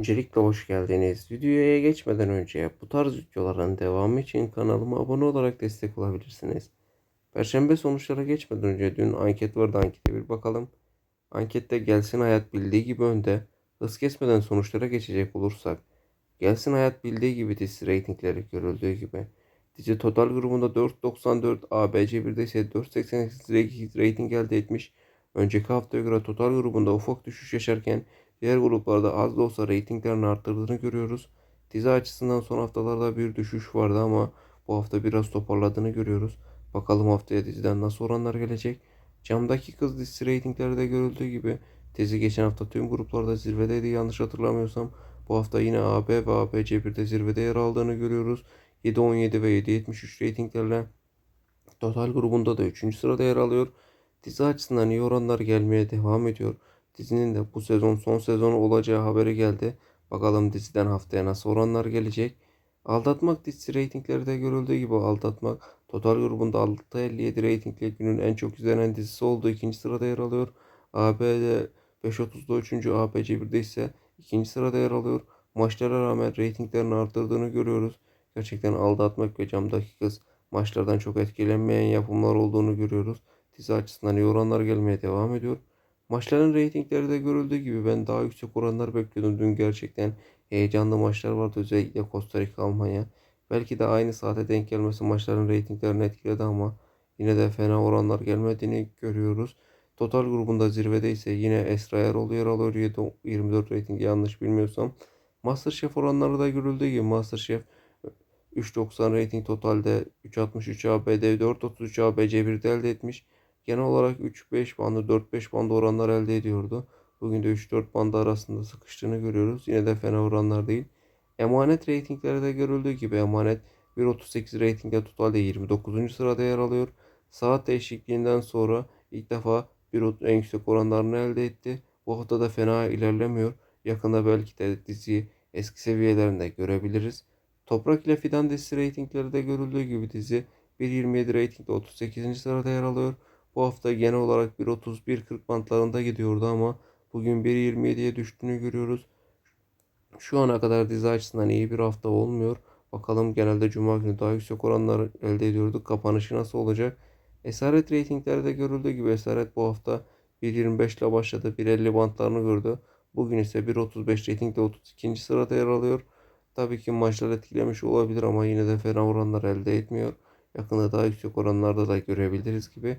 Öncelikle hoş geldiniz. Videoya geçmeden önce bu tarz videoların devamı için kanalıma abone olarak destek olabilirsiniz. Perşembe sonuçlara geçmeden önce dün anket vardı ankete bir bakalım. Ankette Gelsin Hayat bildiği gibi önde. Hız kesmeden sonuçlara geçecek olursak. Gelsin Hayat bildiği gibi dizi reytingleri görüldüğü gibi. Dizi Total grubunda 4.94, ABC1'de ise 4.88 reyting elde etmiş. Önceki haftaya göre Total grubunda ufak düşüş yaşarken Diğer gruplarda az da olsa reytinglerini arttırdığını görüyoruz. Dizi açısından son haftalarda bir düşüş vardı ama bu hafta biraz toparladığını görüyoruz. Bakalım haftaya diziden nasıl oranlar gelecek. Camdaki Kız dizisi reytinglerde görüldüğü gibi dizi geçen hafta tüm gruplarda zirvedeydi yanlış hatırlamıyorsam. Bu hafta yine AB ve ABC1'de zirvede yer aldığını görüyoruz. 7.17 ve 7.73 reytinglerle Total grubunda da 3. sırada yer alıyor. Dizi açısından iyi oranlar gelmeye devam ediyor. Dizinin de bu sezon son sezonu olacağı haberi geldi. Bakalım diziden haftaya nasıl oranlar gelecek. Aldatmak dizisi reytingleri de görüldüğü gibi Aldatmak Total grubunda 6.57 reytingle günün en çok izlenen dizisi olduğu ikinci sırada yer alıyor. AB'de 5.30'da 3. ABC 1'de ise ikinci sırada yer alıyor. Maçlara rağmen reytinglerini arttırdığını görüyoruz. Gerçekten Aldatmak ve Camdaki Kız maçlardan çok etkilenmeyen yapımlar olduğunu görüyoruz. Dizi açısından iyi oranlar gelmeye devam ediyor. Maçların reytingleri de görüldüğü gibi ben daha yüksek oranlar bekliyordum. Dün gerçekten heyecanlı maçlar vardı. Özellikle Costa Rica, Almanya. Belki de aynı saate denk gelmesi maçların reytinglerini etkiledi ama yine de fena oranlar gelmediğini görüyoruz. Total grubunda zirvede ise yine Esra Erol yer alıyor 7, 24 reyting yanlış bilmiyorsam. Masterchef oranları da görüldüğü gibi Masterchef 3.90 reyting totalde 3.63 ABD 4.33 ABC1'de elde etmiş genel olarak 3-5 bandı 4-5 bandı oranlar elde ediyordu. Bugün de 3-4 bandı arasında sıkıştığını görüyoruz. Yine de fena oranlar değil. Emanet reytinglerde görüldüğü gibi emanet 1.38 reytingde totalde 29. sırada yer alıyor. Saat değişikliğinden sonra ilk defa bir en yüksek oranlarını elde etti. Bu hafta da fena ilerlemiyor. Yakında belki de diziyi eski seviyelerinde görebiliriz. Toprak ile Fidan dizisi reytingleri de görüldüğü gibi dizi 1.27 reytingde 38. sırada yer alıyor. Bu hafta genel olarak 1.31-40 bantlarında gidiyordu ama bugün 1.27'ye düştüğünü görüyoruz. Şu ana kadar dizi açısından iyi bir hafta olmuyor. Bakalım genelde Cuma günü daha yüksek oranlar elde ediyorduk. Kapanışı nasıl olacak? Esaret reytinglerde görüldüğü gibi Esaret bu hafta 1.25 ile başladı. 1.50 bantlarını gördü. Bugün ise 1.35 reytingde 32. sırada yer alıyor. Tabii ki maçlar etkilemiş olabilir ama yine de fena oranlar elde etmiyor. Yakında daha yüksek oranlarda da görebiliriz gibi.